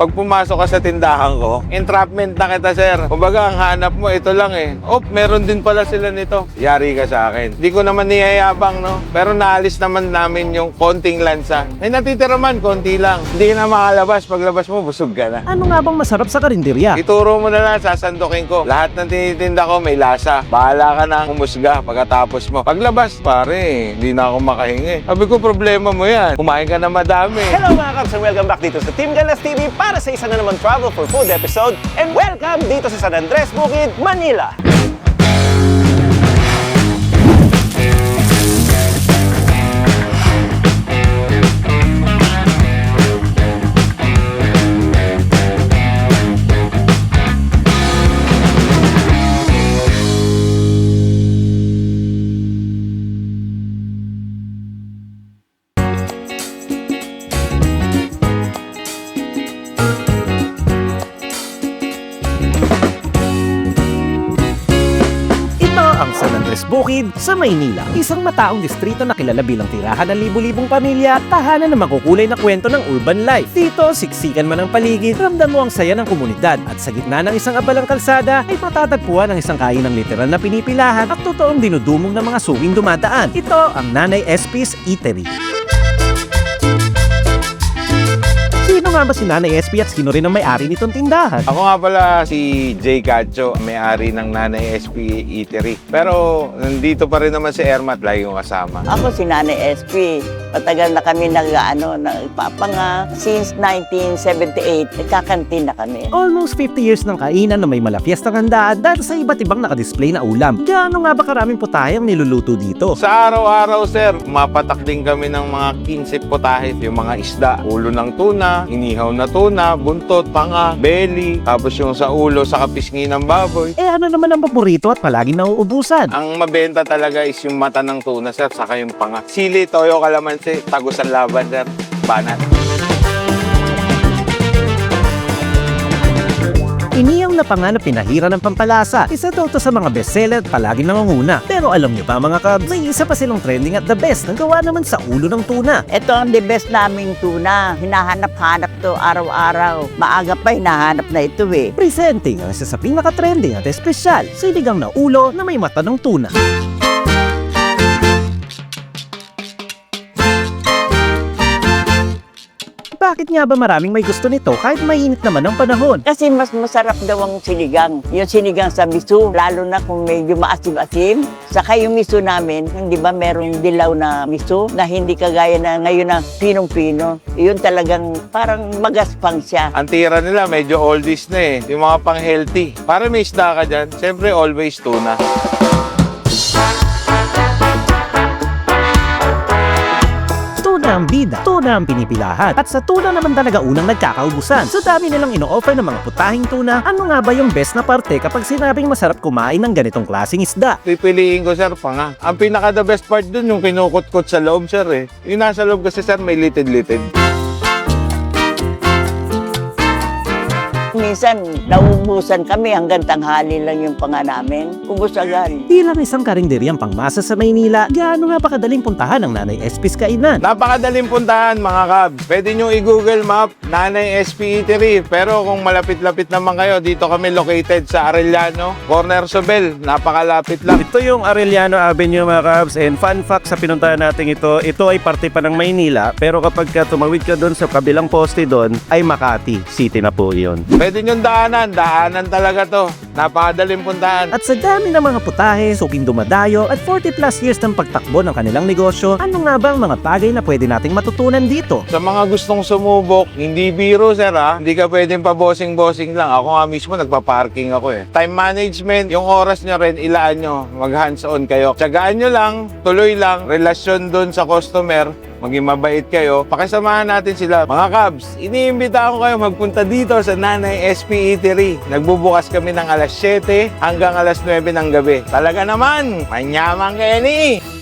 Pag pumasok ka sa tindahan ko, entrapment na kita, sir. Kumbaga, ang hanap mo, ito lang eh. Oh, meron din pala sila nito. Yari ka sa akin. Hindi ko naman niyayabang, no? Pero naalis naman namin yung konting lansa. Ay, natitira man, konti lang. Hindi na makalabas. Paglabas mo, busog ka na. Ano nga bang masarap sa karinderya? Ituro mo na lang, sasandukin ko. Lahat ng tinitinda ko may lasa. Bahala ka na humusga pagkatapos mo. Paglabas, pare, hindi na ako makahingi. Sabi ko, problema mo yan. Kumain ka na madami. Hello mga Kabs and welcome back dito sa Team Ganas TV para sa isa na naman Travel for Food episode and welcome dito sa San Andres Bukid, Manila. Ito ang San Andres Bukid sa Maynila. Isang mataong distrito na kilala bilang tirahan ng libu-libong pamilya at tahanan ng makukulay na kwento ng urban life. Dito, siksikan man ang paligid, ramdam mo ang saya ng komunidad at sa gitna ng isang abalang kalsada ay matatagpuan ang isang kain ng literal na pinipilahan at totoong dinudumong ng mga suwing dumadaan. Ito ang Nanay SP's Eatery. Sino nga ba si Nanay SP at sino rin ang may-ari nitong tindahan? Ako nga pala si Jay Cacho, may-ari ng Nanay SP Eatery. Pero nandito pa rin naman si Ermat, lagi kong kasama. Ako si Nanay SP. Matagal na kami nag, ano, nagpapanga. Since 1978, nagkakantin na kami. Almost 50 years ng kainan na may malapias na handaan dahil sa iba't ibang nakadisplay na ulam. Gaano nga ba karaming putahe ang niluluto dito? Sa araw-araw, sir, mapatak din kami ng mga 15 putahe. Yung mga isda, ulo ng tuna, inihaw na tuna, buntot, panga, belly, tapos yung sa ulo, sa kapisngi ng baboy. Eh ano naman ang paborito at palaging nauubusan? Ang mabenta talaga is yung mata ng tuna, sir, saka yung panga. Sili, toyo, kalamansi, tagos ang laban, sir. Banat. Na panga na pinahira ng pampalasa. Isa daw to sa mga bestseller at palaging nangunguna. Pero alam niyo pa mga kabs, may isa pa silang trending at the best na gawa naman sa ulo ng tuna. Ito ang the best naming tuna. Hinahanap-hanap to araw-araw. Maaga pa hinahanap na ito eh. Presenting ang isa sa pinaka-trending at espesyal, sinigang na ulo na may mata ng tuna. Bakit nga ba maraming may gusto nito kahit mainit naman ang panahon? Kasi mas masarap daw ang sinigang. Yung sinigang sa miso, lalo na kung medyo maasim-asim. Saka yung miso namin, di ba merong dilaw na miso na hindi kagaya na ngayon na pinong-pino. Yun talagang parang magaspang siya. Ang tira nila, medyo oldies na eh. Yung mga pang-healthy. Para may isda ka dyan, siyempre always tuna. Ang bida, tuna ang pinipilahan. At sa tuna naman talaga unang nagkakaubusan. Sa dami nilang ino-offer ng mga putahing tuna, ano nga ba yung best na parte kapag sinabing masarap kumain ng ganitong klaseng isda? Pipiliin ko, sir, panga. Ang pinaka the best part dun, yung kinukot-kot sa loob, sir, eh. Yung nasa loob kasi, sir, may litid-litid. Minsan, nauubusan kami hanggang tanghali lang yung panga namin. Ubus agad. Di lang isang karinderyang pangmasa sa Maynila, gaano nga ba kadaling puntahan ng Nanay Espis kainan? Napakadaling puntahan, mga kabs. Pwede nyo i-google map, Nanay SP Eatery. Pero kung malapit-lapit naman kayo, dito kami located sa Arellano, Corner Sobel. Napakalapit lang. Ito yung Arellano Avenue mga kabs and fun fact sa pinuntahan natin ito, ito ay parte pa ng Maynila pero kapag ka tumawid ka doon sa kabilang poste doon ay Makati City na po yun. Pwede nyo daanan, daanan talaga to. Napakadaling puntahan. At sa dami ng mga putahe, suping dumadayo at 40 plus years ng pagtakbo ng kanilang negosyo, ano nga ba ang mga bagay na pwede nating matutunan dito? Sa mga gustong sumubok, hindi biro sir ha. Hindi ka pwedeng pa bossing-bossing lang. Ako nga mismo nagpa-parking ako eh. Time management, yung oras nyo rin, ilaan nyo. Mag hands-on kayo. Tsagaan nyo lang, tuloy lang, relasyon dun sa customer, maging mabait kayo. Pakisamahan natin sila. Mga Cubs, iniimbita ko kayo magpunta dito sa Nanay SP Eatery. Nagbubukas kami ng alas 7 hanggang alas 9 ng gabi. Talaga naman, manyamang kayo ni.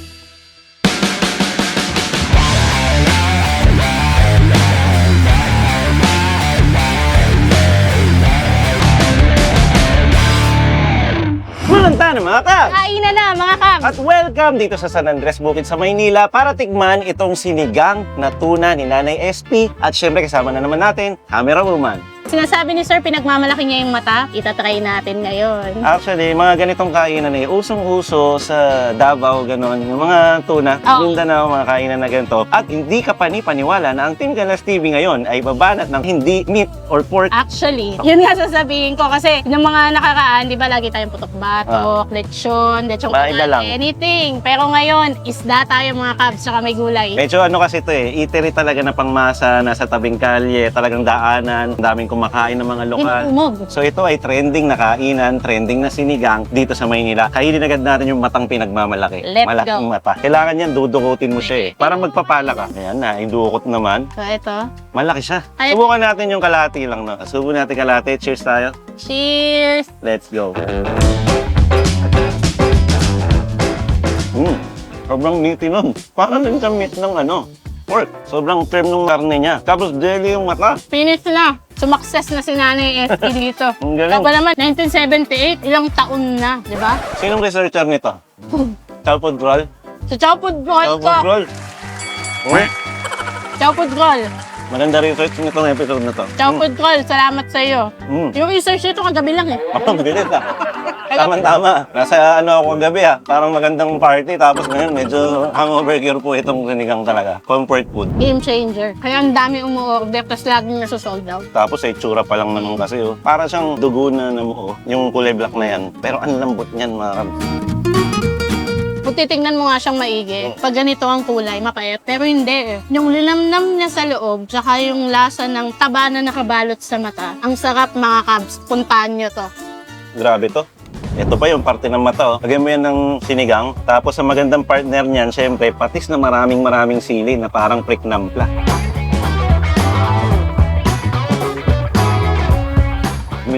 Mga kabs! At welcome dito sa San Andres Bukid sa Maynila para tikman itong sinigang na tuna ni Nanay SP. At syempre kasama na naman natin, camera woman. Sinasabi ni Sir, pinagmamalaki niya yung mata. Itatry natin ngayon. Actually, mga ganitong kainan eh, usong-uso sa Davao, ganon. Yung mga tuna, Oo. Mindanao, mga kainan na ganito. At hindi ka pani-paniwala na ang Team Galas TV ngayon ay babanat ng hindi meat or pork. Actually, yun nga sasabihin ko kasi yung mga nakaraan, di ba lagi tayong putok batok, lechon, lechon Ah. Ba, iba lang. anything. Pero ngayon, isda tayo mga kabs, tsaka may gulay. Medyo ano kasi ito eh, eatery talaga na pangmasa, nasa tabing kalye, talagang daanan, ang daming kumakain ng mga lokal. Inumog. So ito ay trending na kainan, trending na sinigang dito sa Maynila. Kainin agad natin yung matang pinagmamalaki. Let's Malaking go. mata. Kailangan yan, dudukutin mo siya eh. Parang magpapala ka. Ayan na, indukot naman. So ito, Malaki siya. Ay- Subukan natin yung kalati lang. No? Subukan natin kalati. Cheers tayo. cheers! Let's go. Mm. Sobrang meaty nun. Parang din sa meat ng ano, pork. Sobrang firm ng karne niya. Tapos jelly yung mata. Finish na. Sumakses na si Nanay SP dito. Ang galing. Tapos naman, 1978, ilang taon na, di ba? Sinong researcher nito? Chalpod Roll? So, Chow Food Roll Chalpod ko. Roll? Uy, Chow Food Roll. Maganda research nitong episode na to. Chow Food Roll, salamat sa iyo. Mm. Yung research nito kagabi lang eh. Ang bilis ah. Tama-tama. Nasa ano ako gabi ah. Parang magandang party. Tapos ngayon medyo hangover gear po itong sinigang talaga. Comfort food. Game changer. Kaya ang dami umu-order, tapos laging nasa-sold out. Tapos ay tsura pa lang naman kasi oh. Para siyang dugo na namuo. Yung kulay black na yan. Pero ang lambot niyan mga kab. Kung titignan mo nga siyang maigi, pag ganito ang kulay, mapait. Pero hindi eh. Yung linamnam niya sa loob, tsaka yung lasa ng taba na nakabalot sa mata. Ang sarap mga kabs. Puntahan nyo to. Grabe to. Ito pa yung parte ng mata. Oh. Lagyan mo yan ng sinigang. Tapos sa magandang partner niyan, syempre, patis na maraming maraming sili na parang prick nampla.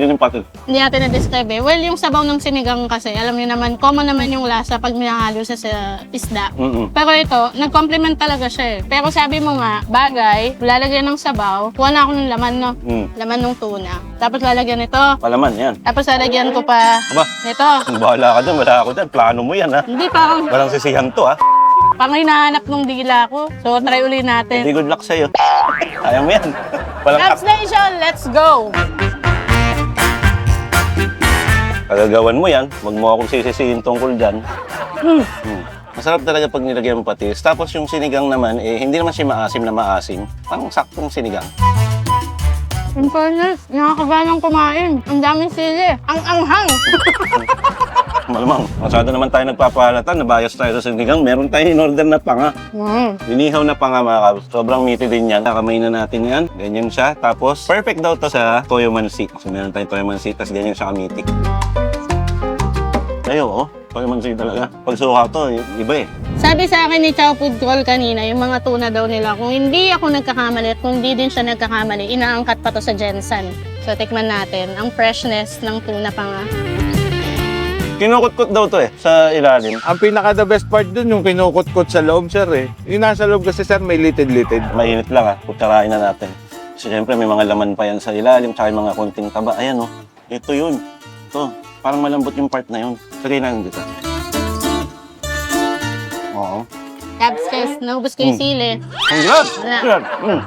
Hindi yung patis. Hindi natin na-describe eh. Well, yung sabaw ng sinigang kasi, alam niyo naman, common naman yung lasa pag minahalo sa, sa isda. Mm-mm. Pero ito, nag-complement talaga siya eh. Pero sabi mo nga, bagay, lalagyan ng sabaw, kuha na ako ng laman, no? Mm. Laman ng tuna. Tapos lalagyan nito. Palaman, yan. Tapos lalagyan ko pa Aba, nito. bahala ka dyan, wala ako dyan. Plano mo yan, ha? Hindi parang, Walang sisihan to, ha? parang hinahanap ng dila ko. So, try uli Hindi natin. good luck sa'yo. Kaya mo yan. Walang Labs Nation, let's go! Kagagawan mo yan, wag mo akong sisisihin tungkol dyan. Hmm. Masarap talaga pag nilagyan mo patis. Tapos yung sinigang naman, eh, hindi naman siya maasim na maasim. Parang saktong sinigang. In fairness, nakakabalang kumain. Ang daming sili. Ang anghang. Malamang, masyado naman tayo nagpapalatan, nabayas tayo sa sinigang. Meron tayong in-order na panga. Mm. Inihaw na panga mga kabs. Sobrang meaty din yan. Kakamay na natin yan. Ganyan siya. Tapos, perfect daw to sa toyo mansi. So, meron tayong toyo mansi, tapos ganyan siya kamiti. Ayo, oh. Toyo mansi talaga. Pag suka to, iba eh. Sabi sa akin ni Chow Food Call kanina, yung mga tuna daw nila, kung hindi ako nagkakamali at kung hindi din siya nagkakamali, inaangkat pa to sa Jensen. So, tikman natin ang freshness ng tuna pa nga. Kinukot-kot daw to eh, sa ilalim. Ang pinaka the best part dun, yung kinukot-kot sa loob, sir eh. Yung nasa loob kasi, sir, may litid-litid. Mainit lang ah, kutsarain na natin. So, syempre may mga laman pa yan sa ilalim, tsaka yung mga konting taba. Ayan oh, ito yun. Ito, parang malambot yung part na yun. Na dito. Oo. Labs guys, naubos ko yung Hmm. sili. Ang grab! Wala. Grab! Mm.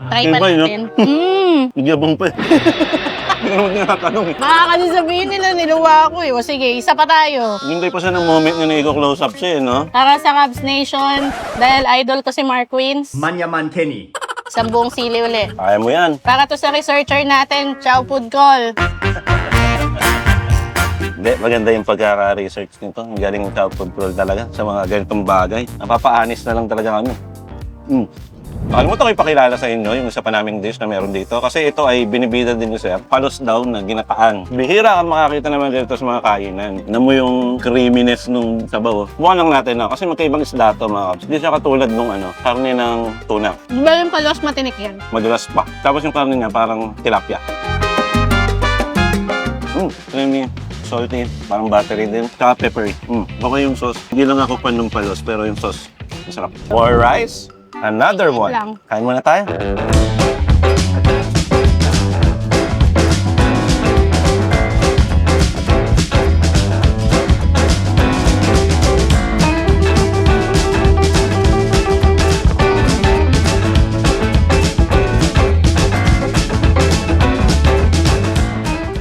Try pa Iba yun, no? natin. Mm. Nagyabang pa eh. Hindi naman tinatanong eh. Baka kasi sabihin nila, niluwa ako eh. O sige, isa pa tayo. Hindi pa siya ng moment na nai-close up siya eh, no? Para sa Cubs Nation, dahil idol ko si Mark Queens, Manyaman Kenny. sa buong sili uli. Kaya mo yan. Para to sa researcher natin, Chow Food Call. Hindi, maganda yung pagkaka-research nito. Ang galing control talaga sa mga ganitong bagay. Napapa-honest na lang talaga kami. Mm. Nakalimutan ko ipakilala sa inyo yung isa pa naming dish na meron dito. Kasi ito ay binibida din ni Sir. Palos daw na ginataan. Bihira ka makakita naman ganito sa mga kainan. Na mo yung creaminess nung sabaw. Buwan lang natin na. Kasi magkaibang isda to mga kaps. Hindi siya katulad nung ano, karne ng tuna. Di ba yung palos matinik yan? Madulas pa. Tapos yung karne niya parang tilapia. Mm, creamy, salty, parang buttery din. Tsaka peppery. Mm, okay yung sauce. Hindi lang ako fan ng palos, pero yung sauce, masarap. More rice, another one. lang. Kain muna tayo.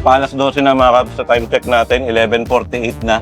Palas 12 na mga kabs sa time check natin, 11.48 na.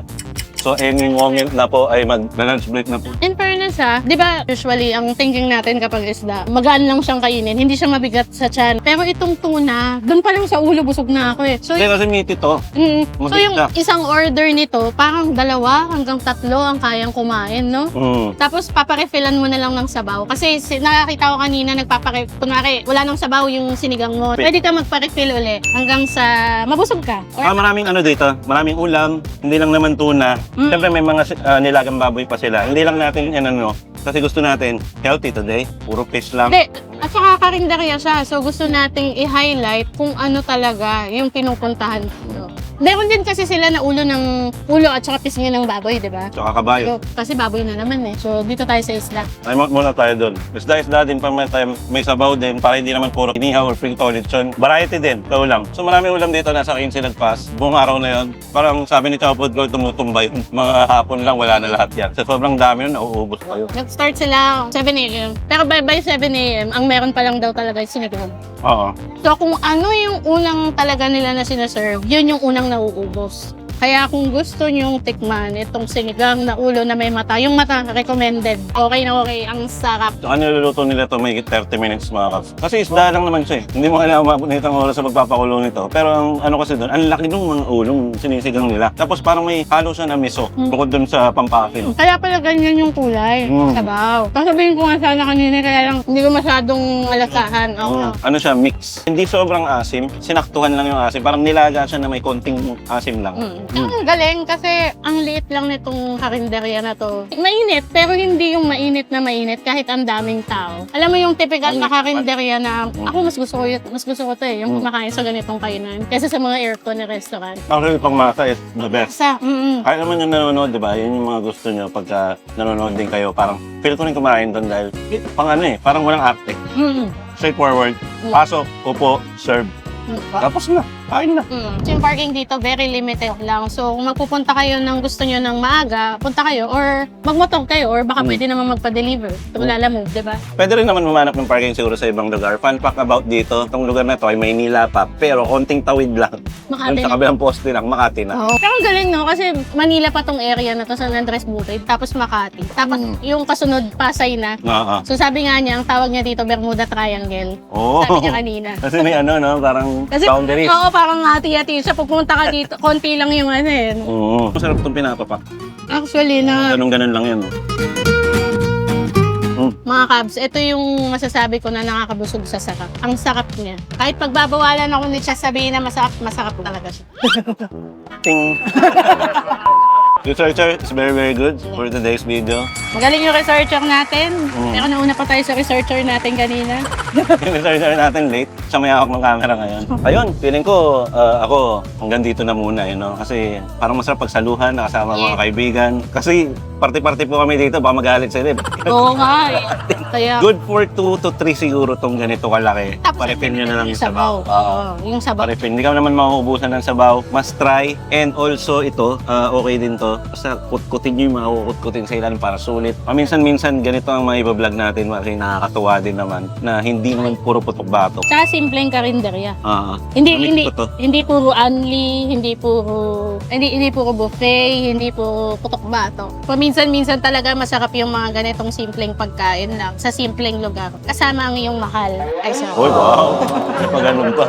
So any moment na po ay mag-lunch break na po. In ha, di ba usually ang thinking natin kapag isda, magaan lang siyang kainin, hindi siya mabigat sa tiyan. Pero itong tuna, doon pa lang sa ulo busog na ako eh. So, Hindi kasi meat ito. mm, so mabigat yung siya. isang order nito, parang dalawa hanggang tatlo ang kayang kumain, no? Mm. Tapos paparefillan mo na lang ng sabaw. Kasi si, nakakita ko kanina nagpapare... Kunwari, wala nang sabaw yung sinigang mo. Pwede ka magpa-refill uli hanggang sa mabusog ka. Or, Ah, maraming ano dito, maraming ulam, hindi lang naman tuna. Mm. Siyempre may mga ah, nilagang baboy pa sila. Hindi lang natin yan ano, kasi gusto natin healthy today, puro fish lang. Hindi. At saka karinderya siya. So gusto nating i-highlight kung ano talaga yung pinupuntahan ko. Meron din kasi sila na ulo ng ulo at saka pisngi ng baboy, di ba? Tsaka kabayo. So, kasi baboy na naman eh. So dito tayo sa isla. Ay, mag muna tayo doon. Isda-isda din pa may, tayo, may sabaw din para hindi naman puro inihaw or frito lechon. Variety din, sa ulam. So maraming ulam dito, nasa 15 nagpas. Buong araw na yun. Parang sabi ni Chow Food Gold, tumutumbay. Mga hapon lang, wala na lahat yan. So sobrang dami yun, nauubos kayo. Nag-start sila 7 a.m. Pero by, by 7 a.m., ang meron pa lang daw talaga yung sinigang. Oo. So kung ano yung unang talaga nila na sinaserve, yun yung unang nauubos. Kaya kung gusto nyong tikman itong sinigang na ulo na may mata, yung mata recommended. Okay na okay, ang sarap. So ano niluluto nila to may 30 minutes mga kaps. Kasi isda lang naman siya eh. Hindi mo kailangan umabot na itong oras sa pagpapakulo nito. Pero ang ano kasi doon, ang laki ng mga ulong sinisigang nila. Tapos parang may halo siya na miso. Bukod doon sa pampakil. Kaya pala ganyan yung kulay, Mm. sabaw. Sasabihin ko nga sana kanina, kaya lang hindi ko masyadong alasahan. Okay. Mm. Ano siya, mix. Hindi sobrang asim. Sinaktuhan lang yung asim. Parang nilaga siya na may konting asim lang. Mm. Ang galing kasi ang liit lang nitong karinderya na to. Mainit, pero hindi yung mainit na mainit kahit ang daming tao. Alam mo yung typical na karinderya na ako mas gusto ko yun, mas gusto ko to eh, yung kumakain sa ganitong kainan kaysa sa mga aircon na restaurant. Actually, pang masa is the best. Sa, mm Kaya naman yung nanonood, di ba? Yun yung mga gusto nyo pagka nanonood din kayo. Parang feel ko rin kumain doon dahil pang ano eh, parang walang arte. mm Straightforward. Pasok, upo, serve. Tapos na. Kain na. Mm. Yung parking dito, very limited lang. So, kung magpupunta kayo ng gusto nyo ng maaga, punta kayo or magmotor kayo or baka Mm. pwede naman magpa-deliver. Ito lalamove, di ba? Pwede rin naman mamanap ng parking siguro sa ibang lugar. Fun fact about dito, itong lugar na to ay Maynila pa, pero konting tawid lang. Makati Yung sa na. kabilang poste lang, Makati na. Oo. Pero ang galing, no? Kasi Manila pa tong area na to, San Andres Bukid, tapos Makati. Tapos Mm. yung kasunod, Pasay na. Oo. So sabi nga niya, ang tawag niya dito, Bermuda Triangle. Oo. Sabi niya kanina. Kasi may ano, no? Parang boundaries. oo, parang hati-hati siya. Pupunta ka dito, konti lang yung ano eh. Oo. Masarap itong pinapapak. Actually, na Ganun-ganun lang yan. no? mga cabs, ito yung masasabi ko na nakakabusog sa sarap. Ang sarap niya. Kahit pagbabawalan ako ni siya sabihin na masarap, masarap talaga siya. Ting. Researcher, it's very, very good for today's video. Magaling yung researcher natin. Mm. Pero nauna pa tayo sa researcher natin kanina. Yung researcher natin late, siya may hawak ng camera ngayon. Ayun, feeling ko uh, ako hanggang dito na muna, you know? Kasi parang masarap pagsaluhan, nakasama mga kaibigan. Kasi party-party po kami dito, baka magalit sila. eh. Oo nga eh. Kaya, Good for 2 to 3 siguro tong ganito kalaki. Parepin nyo na lang yung sabaw. Oo. Oo, yung sabaw. Parepin. Hindi ka naman mauubusan ng sabaw. Must try. And also ito, uh, okay din to. Basta kutkutin nyo yung mga kukutkutin sa ilalim para sulit. Paminsan-minsan ganito ang mga ibablog natin. Kasi nakakatuwa din naman na hindi naman puro putok-batok. Tsaka simpleng karinderya. Ah, Hindi, Namit hindi, ko to. hindi puro unli, hindi puro, hindi, hindi puro buffet, hindi puro putok bato. Paminsan-minsan talaga masarap yung mga ganitong simpleng pagkain lang sa simpleng lugar. Kasama ang iyong mahal. Ay, sa Uy, wow! May pa ganun pa.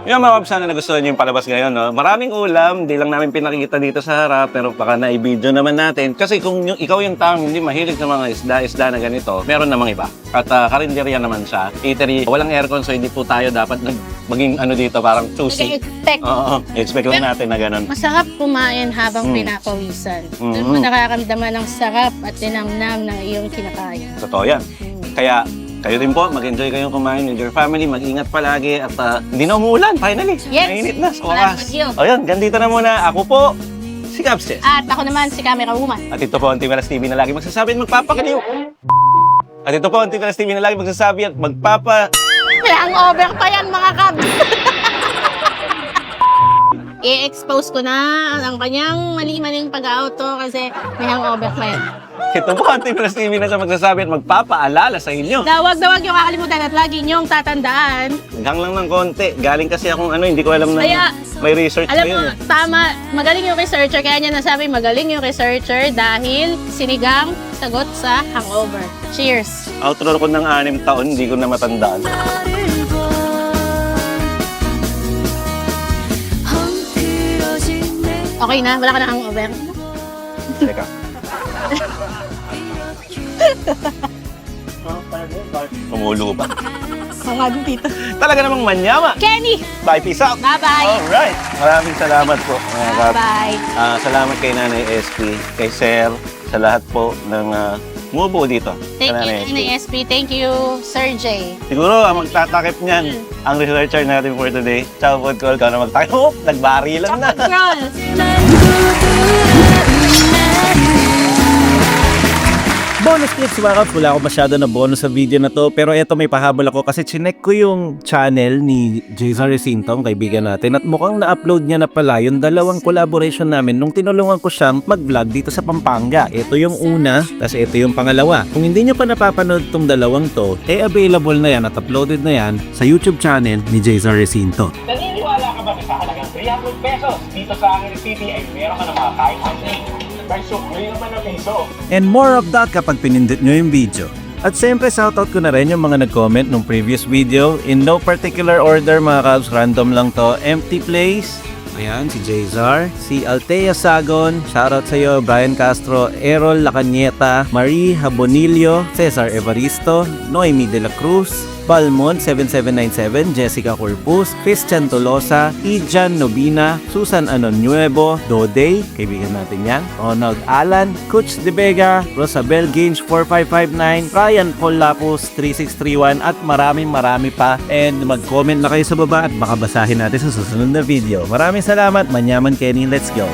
Yung mga kabs, sana nagustuhan niyo yung palabas ngayon, no? Maraming ulam, di lang namin pinakikita dito sa harap, pero baka na-video naman natin. Kasi kung yung, ikaw yung taong hindi mahilig sa mga isda-isda na ganito, meron namang iba. At uh, karinderya naman siya. Eatery, walang aircon, so hindi po tayo dapat nag, maging ano dito, parang choosy. expect Oo, expect lang natin na ganun. Masarap kumain habang Mm. pinapawisan. Doon mo nakaramdaman ng sarap at tinamnam ng iyong kinakain. Totoo yan. Kaya, kayo din po, mag-enjoy kayong kumain with your family, mag-ingat palagi, at uh, hindi na umuulan, finally. Yes. Mainit na, sa. Diyos. O yun, ganito na muna. Ako po, si Capses. At ako naman si Camera Woman. At ito po ang Team Alas TV na lagi magsasabi at magpapakaliw. At ito po ang Team Alas TV na lagi magsasabi at magpapa... May hangover pa yan mga kabs. i-expose ko na ang kanyang mali-maling pag-auto kasi may hangover pa yan. Ito po ang Team TV na siya magsasabi at magpapaalala sa inyo. Dawag, dawag yung kakalimutan at lagi niyong tatandaan. Hanggang lang ng konti. Galing kasi akong ano, hindi ko alam na Kaya, may research Alam mo, yun. eh. tama, magaling yung researcher. Kaya niya nasabi, magaling yung researcher dahil sinigang sagot sa hangover. Cheers! Outro ko ng anim taon, hindi ko na matandaan. Okay na, wala ka na hangover. Teka. Umulo. Oo nga din dito. Talaga namang manyama. Kenny! Bye, peace out. Bye-bye! Alright. Maraming salamat po. Mga kap. Bye! Ah, salamat kay Nanay SP, kay Sir, sa lahat po ng uh, mubo dito. Thank sa you, Nanay SP. Inay SP. Thank you, Sir J. Siguro, ang magtatakip niyan, ang researcher natin for today. Ciao, Food Call. Ikaw na magtakip. Oh, nagbari lang na. Girl! Bonus clips mga kaps, wala ako masyado na bonus sa video na to pero eto may pahabol ako kasi chinek ko yung channel ni Jason Recinto, ang kaibigan natin at mukhang na-upload niya na pala yung dalawang collaboration namin nung tinulungan ko siyang mag-vlog dito sa Pampanga. Ito yung una, tas ito yung pangalawa. Kung hindi nyo pa napapanood tong dalawang to, eh available na yan at uploaded na yan sa YouTube channel ni Jason Recinto. Naniniwala ka ba sa halagang 300 pesos dito sa Angeles City ay meron ka ng mga kain And more of that kapag pinindot nyo yung video. At siyempre, shoutout ko na rin yung mga nag-comment nung previous video. In no particular order mga kabs, random lang to. Empty Place, ayan, si Jazar, si Altea Sagon, shoutout sa iyo, Brian Castro, Errol Lacanieta, Marie Habonilio, Cesar Evaristo, Noemi De La Cruz, Balmon 7797, Jessica Corpus, Christian Tolosa, Ijan Nobina, Susan Anonuevo, Dodey, kaibigan natin yan, Ronald Alan, Coach De Vega, Rosabel Gange 4559, Ryan Paul Lapus 3631 at maraming marami pa. And mag-comment na kayo sa baba at makabasahin natin sa susunod na video. Maraming salamat, Manyaman Kenny, let's go!